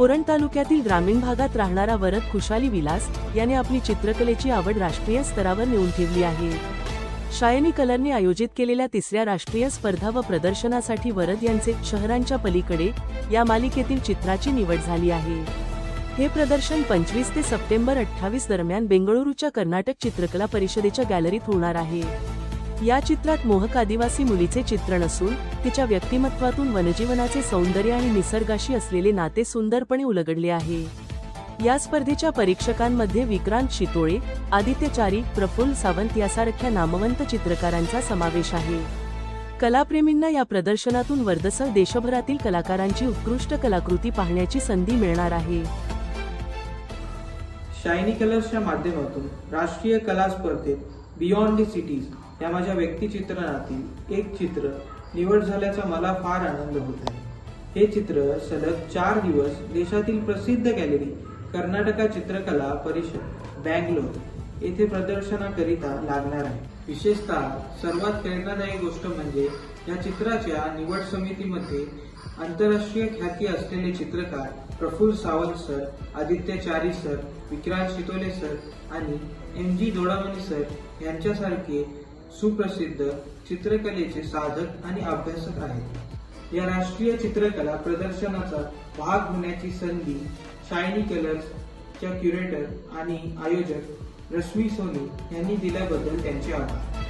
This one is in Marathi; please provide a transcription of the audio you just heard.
ओरण तालुक्यातील ग्रामीण भागात राहणारा वरद खुशाली विलास याने आपली चित्रकलेची आवड राष्ट्रीय स्तरावर नेऊन ठेवली आहे. शायनी कलरने आयोजित केलेल्या तिसऱ्या राष्ट्रीय स्पर्धा व प्रदर्शनासाठी वरद यांचे शहरांच्या पलीकडे या मालिकेतील चित्राची निवड झाली आहे. हे प्रदर्शन पंचवीस ते सप्टेंबर अठ्ठावीस दरम्यान बेंगळुरूच्या कर्नाटक चित्रकला परिषदेच्या गॅलरीत होणार आहे. या चित्रात मोहक आदिवासी मुलीचे चित्रण असून तिच्या व्यक्तिमत्वातून वनजीवनाचे सौंदर्य आणि निसर्गाशी असलेले नाते सुंदरपणे उलगडले आहे. या स्पर्धेच्या परीक्षकांमध्ये विक्रांत शितोळे आदित्यचारी प्रफुल्ल सावंत यासारख्या नामवंत चित्रकारांचा समावेश आहे. कलाप्रेमींना या प्रदर्शनातून वर्दसर देशभरातील कलाकारांची उत्कृष्ट कलाकृती पाहण्याची संधी मिळणार आहे. शायनी कलर्सच्या माध्यमातून राष्ट्रीय कला स्पर्धेत बियॉन्ड दी सिटीज या माझ्या व्यक्तिचित्रणातील एक चित्र निवड झाल्याचा मला फार आनंद होत आहे. हे चित्र सलग चार दिवस देशातील प्रसिद्ध गॅलरी कर्नाटका चित्रकला परिषद बँगलोर येथे प्रदर्शनाकरिता लागणार आहे. विशेषतः सर्वात प्रेरणादायी गोष्ट म्हणजे या चित्राच्या निवड समितीमध्ये आंतरराष्ट्रीय ख्याती असलेले चित्रकार Praful Sawant sir Aditya Chari sir Vikrant Shitole sir आणि एम जी दोडामणी सर यांच्यासारखे सुप्रसिद्ध चित्रकलेचे साधक आणि अभ्यासक आहेत. या राष्ट्रीय चित्रकला प्रदर्शनाचा भाग होण्याची संधी शायनी कलर्सच्या क्युरेटर आणि आयोजक रश्मी सोनी यांनी दिल्याबद्दल त्यांचे आभार.